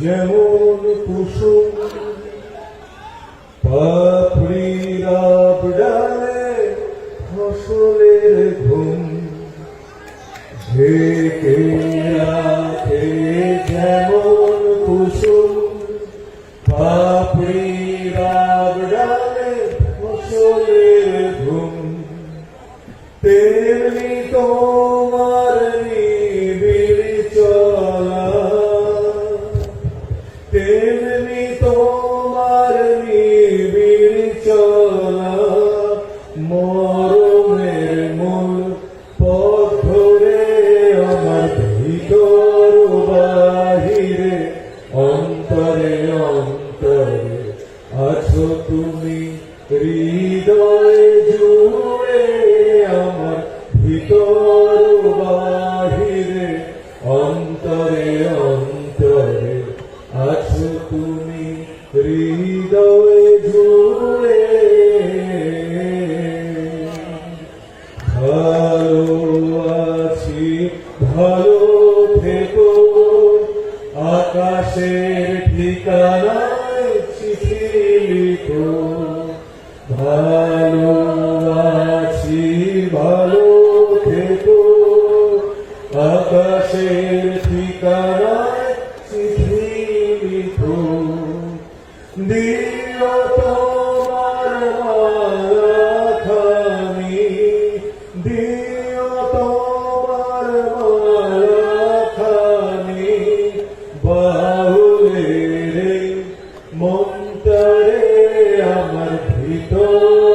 যেমন কুসুম পাপড়িরা ডালে ফসলের ঘুম। ঢেকে রাখে যেমন কুসুম পাপড়িরা ডালে ফসলের ঘুম। তেমনি তোমার তেমনি তোমার নিবিড় চলা মরমের মূল পথ ধরে আমার তুমি হৃদয় জুড়ে আমার ভিতর অন্তরে তুমি হৃদয় জুড়ে ভালো আছি, ভালো থেকো। আকাশের ঠিকানায় চিঠি লিখো। ভালো আছি, ভালো থেকো। আকাশের ঠিকানায় দিও তোমার মালাখানি দিও তোমার মালাখানি বাউলের মন্তরে আমার ভিতর